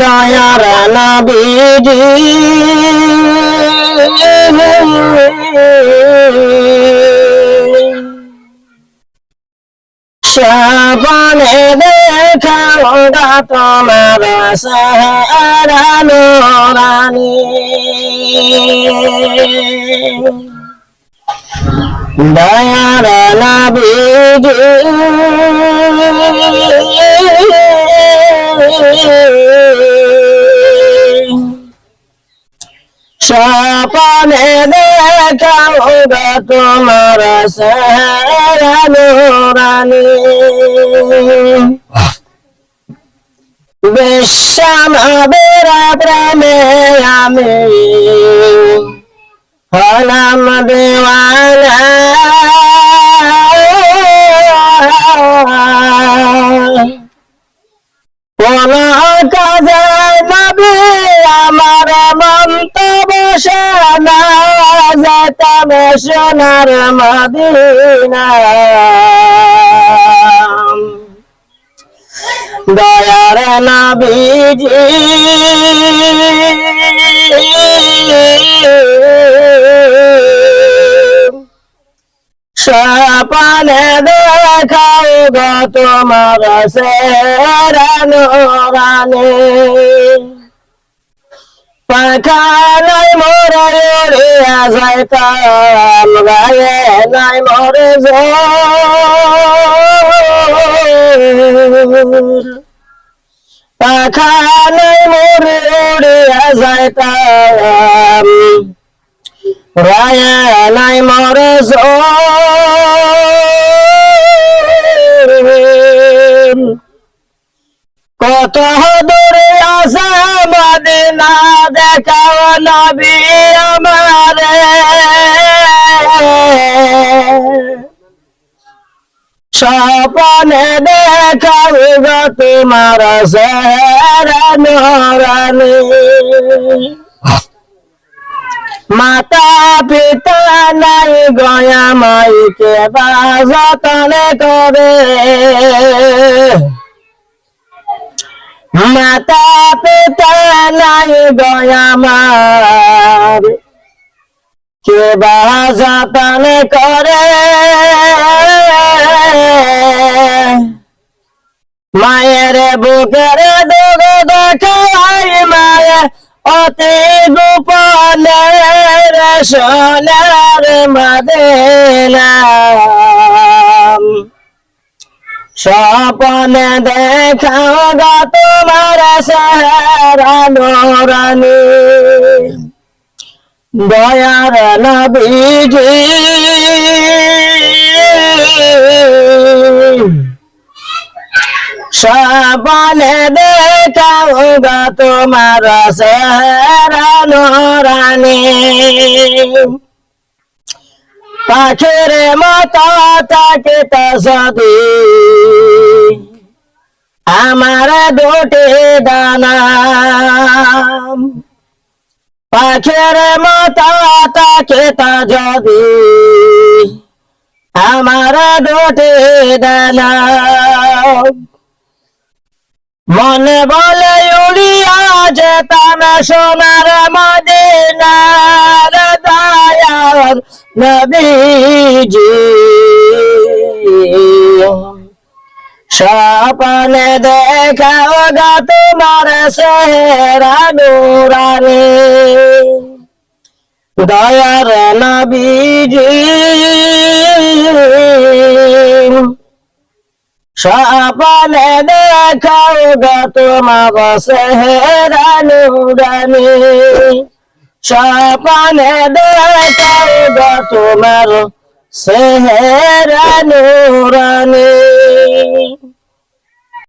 দয়ার নবীজি। শ্রাবণে দেখাও গা তোমার সারানো রানী। দয়ার নবীজি। সপনে দেখাও তোমার সারানো রানী বিশ্বামাবের প্রেমে আমি। হলাম দেওয়ানা কোন কাজে নবী আমার মন্ত বসে না যেতাম সোনার মদিনা দয়ার নবীজি সপনে দেখাও গো তোমার সেরানো রানে পাখানাই মোরে উড়িয়া যাইতাম গায়ে নাই মোরে জোর পাখানাই মোরে উড়িয়া যাইতাম রায়ে নাই মোরে কত মদিনা দেখাও নবী আমারে স্বপনে দেখাও গো তোমার নরানি মাতা পিতা নাই গয়া মাইকে বাজতনে করে মাতা পিতা নাই গয়ামার কে বাজাতন করে? মায়ের বুকের দুগ দেখাই মায়ের অতি গোপনে সোনার মদেলাম স্বপনে দেখাও গা তোমার সারানো রানী। দয়ার নবীজি। স্বপনে দেখাও গা তোমার সারানো রানী। পাখির মতো তাকে যদি আমার দুটি দানা, পাখির মতো তাকে যদি আমার দুটি দানা। মনে বলে উড়িয়া যে যেতাম সোনার মদিনার দয়ার নবীজি। স্বপনে দেখাও গা তোমার সেরা নুরানি দয়ার নবীজি। সপনে দেখাও গো তোমার সেরা নুরানি সপনে দেখাও তোমার সেহেরা নুরানি।